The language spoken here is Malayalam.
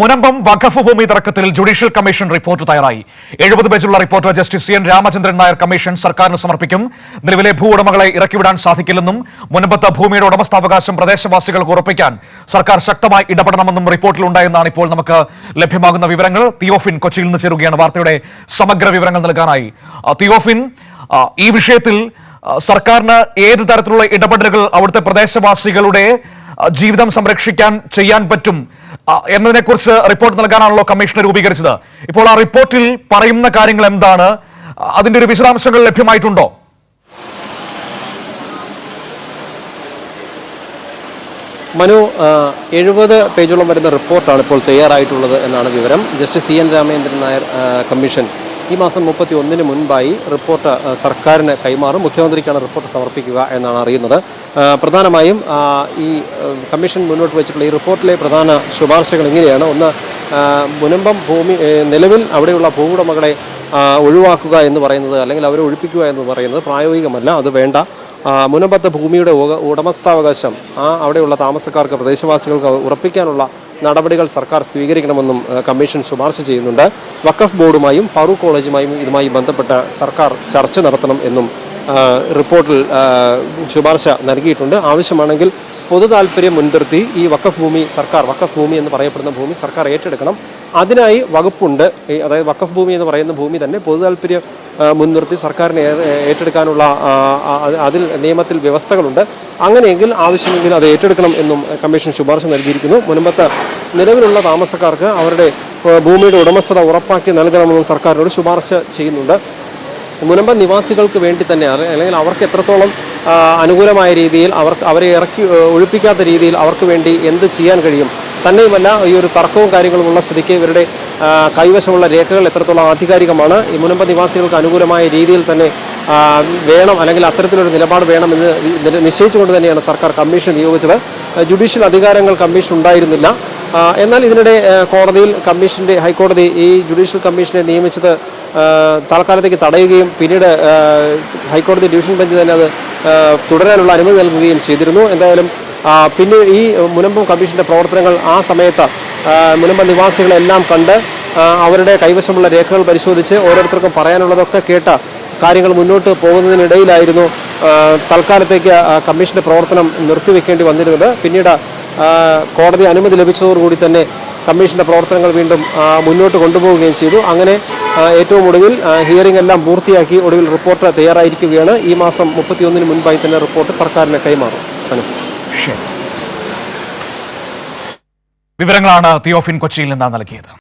മുനമ്പം വഖഫ് ഭൂമി തർക്കത്തിൽ ജുഡീഷ്യൽ കമ്മീഷൻ റിപ്പോർട്ട് തയ്യാറായി. എഴുപത് പേജുള്ള report justice C N Ramachandran Nair commission സർക്കാരിന് സമർപ്പിക്കും. നിലവിലെ ഭൂ ഉടമകളെ ഇറക്കിവിടാൻ സാധിക്കില്ലെന്നും മുനമ്പത്ത് ഭൂമിയുടെ ഉടമസ്ഥാവകാശം പ്രദേശവാസികൾക്ക് ഉറപ്പിക്കാൻ സർക്കാർ ശക്തമായി ഇടപെടണമെന്നും റിപ്പോർട്ടിലുണ്ടായെന്നാണ് ഇപ്പോൾ നമുക്ക് ലഭ്യമാകുന്ന വിവരങ്ങൾ. തിയോഫിൻ കൊച്ചിയിൽ നിന്ന് ചേരുകയാണ് വാർത്തയുടെ സമഗ്ര വിവരങ്ങൾ നൽകാനായി. തിയോഫിൻ ഈ വിഷയത്തിൽ സർക്കാരിന് ഏത് തരത്തിലുള്ള ഇടപെടലുകൾ അവിടുത്തെ പ്രദേശവാസികളുടെ ജീവിതം സംരക്ഷിക്കാൻ ചെയ്യാൻ പറ്റും എന്നതിനെ എന്നതിനെക്കുറിച്ച് റിപ്പോർട്ട് നൽകാനാണല്ലോ കമ്മീഷൻ രൂപീകരിച്ചത്. ഇപ്പോൾ ആ റിപ്പോർട്ടിൽ പറയുന്ന കാര്യങ്ങൾ എന്താണ്? അതിന്റെ ഒരു വിശദാംശങ്ങൾ ലഭ്യമായിട്ടുണ്ടോ? മനു എഴുപത് പേജോളം വരുന്ന റിപ്പോർട്ടാണ് ഇപ്പോൾ തയ്യാറായിട്ടുള്ളത് എന്നാണ് വിവരം. Justice C N Ramendran Nair commission ഈ മാസം മുപ്പത്തി ഒന്നിന് മുൻപായി റിപ്പോർട്ട് സർക്കാരിന് കൈമാറും. മുഖ്യമന്ത്രിക്കാണ് റിപ്പോർട്ട് സമർപ്പിക്കുക എന്നാണ് അറിയുന്നത്. പ്രധാനമായും ഈ കമ്മീഷൻ മുന്നോട്ട് വെച്ചിട്ടുള്ള ഈ റിപ്പോർട്ടിലെ പ്രധാന ശുപാർശകൾ ഇങ്ങനെയാണ്. ഒന്ന് മുനമ്പം ഭൂമി നിലവിൽ അവിടെയുള്ള ഭൂവുടമകളെ ഒഴിവാക്കുക എന്ന് പറയുന്നത് അല്ലെങ്കിൽ അവരെ ഒഴിപ്പിക്കുക എന്ന് പറയുന്നത് പ്രായോഗികമല്ല അത് വേണ്ട. മുനമ്പത്തെ ഭൂമിയുടെ ഉടമസ്ഥാവകാശം ആ അവിടെയുള്ള താമസക്കാർക്ക് പ്രദേശവാസികൾക്ക് ഉറപ്പിക്കാനുള്ള നടപടികൾ സർക്കാർ സ്വീകരിക്കണമെന്നും കമ്മീഷൻ ശുപാർശ ചെയ്യുന്നുണ്ട്. വഖഫ് ബോർഡുമായും ഫാറൂഖ് കോളേജുമായും ഇതുമായി ബന്ധപ്പെട്ട സർക്കാർ ചർച്ച നടത്തണം എന്നും റിപ്പോർട്ടിൽ ശുപാർശ നൽകിയിട്ടുണ്ട്. ആവശ്യമാണെങ്കിൽ പൊതു താല്പര്യം മുൻനിർത്തി ഈ വഖഫ് ഭൂമി സർക്കാർ വഖഫ് ഭൂമി എന്ന് പറയപ്പെടുന്ന ഭൂമി സർക്കാർ ഏറ്റെടുക്കണം. അതിനായി വകുപ്പുണ്ട്. അതായത് വഖഫ് ഭൂമി എന്ന് പറയുന്ന ഭൂമി തന്നെ പൊതു താല്പര്യം മുൻനിർത്തി സർക്കാരിനെ ഏറ്റെടുക്കാനുള്ള അതിൽ നിയമത്തിൽ വ്യവസ്ഥകളുണ്ട്. അങ്ങനെയെങ്കിൽ ആവശ്യമെങ്കിൽ അത് ഏറ്റെടുക്കണം എന്നും കമ്മീഷൻ ശുപാർശ നൽകിയിരിക്കുന്നു. മുൻപത്തെ നിലവിലുള്ള താമസക്കാർക്ക് അവരുടെ ഭൂമിയുടെ ഉടമസ്ഥത ഉറപ്പാക്കി നൽകണമെന്നും സർക്കാരിനോട് ശുപാർശ ചെയ്യുന്നുണ്ട്. മുനമ്പ നിവാസികൾക്ക് വേണ്ടി തന്നെ അല്ലെങ്കിൽ അവർക്ക് എത്രത്തോളം അനുകൂലമായ രീതിയിൽ അവർക്ക് അവരെ ഇറക്കി ഒഴിപ്പിക്കാത്ത രീതിയിൽ അവർക്ക് വേണ്ടി എന്ത് ചെയ്യാൻ കഴിയും? തന്നെയുമല്ല ഈ ഒരു തർക്കവും കാര്യങ്ങളുമുള്ള സ്ഥിതിക്ക് ഇവരുടെ കൈവശമുള്ള രേഖകൾ എത്രത്തോളം ആധികാരികമാണ് ഈ മുനമ്പ നിവാസികൾക്ക് അനുകൂലമായ രീതിയിൽ തന്നെ വേണം അല്ലെങ്കിൽ അത്തരത്തിലൊരു നിലപാട് വേണമെന്ന് നിശ്ചയിച്ചുകൊണ്ട് തന്നെയാണ് സർക്കാർ കമ്മീഷൻ നിയോഗിച്ചത്. ജുഡീഷ്യൽ അധികാരങ്ങൾ കമ്മീഷൻ ഉണ്ടായിരുന്നില്ല. എന്നാൽ ഇതിനിടെ കോടതിയിൽ കമ്മീഷന്റെ ഹൈക്കോടതി ഈ ജുഡീഷ്യൽ കമ്മീഷനെ നിയമിച്ചത് തൽക്കാലത്തേക്ക് തടയുകയും പിന്നീട് ഹൈക്കോടതി ഡിവിഷൻ ബെഞ്ച് തന്നെ അത് തുടരാനുള്ള അനുമതി നൽകുകയും ചെയ്തിരുന്നു. എന്തായാലും പിന്നെ ഈ മുനമ്പം കമ്മീഷന്റെ പ്രവർത്തനങ്ങൾ ആ സമയത്ത് മുനമ്പം നിവാസികളെല്ലാം കണ്ട് അവരുടെ കൈവശമുള്ള രേഖകൾ പരിശോധിച്ച് ഓരോരുത്തർക്കും പറയാനുള്ളതൊക്കെ കേട്ട കാര്യങ്ങൾ മുന്നോട്ട് പോകുന്നതിനിടയിലായിരുന്നു തൽക്കാലത്തേക്ക് കമ്മീഷന്റെ പ്രവർത്തനം നിർത്തിവെക്കേണ്ടി വന്നിരുന്നത്. പിന്നീട് കോടതി അനുമതി ലഭിച്ചതോടുകൂടി തന്നെ കമ്മീഷന്റെ പ്രവർത്തനങ്ങൾ വീണ്ടും മുന്നോട്ട് കൊണ്ടുപോവുകയും ചെയ്തു. അങ്ങനെ ഏറ്റവും ഒടുവിൽ ഹിയറിംഗ് എല്ലാം പൂർത്തിയാക്കി ഒടുവിൽ റിപ്പോർട്ട് തയ്യാറായിരിക്കുകയാണ്. ഈ മാസം മുപ്പത്തിയൊന്നിന് മുൻപായി തന്നെ റിപ്പോർട്ട് സർക്കാരിന് കൈമാറും. വിവരങ്ങളാണ് തിയോഫിൻ കൊച്ചിയിൽ നിന്ന് നൽകിയത്.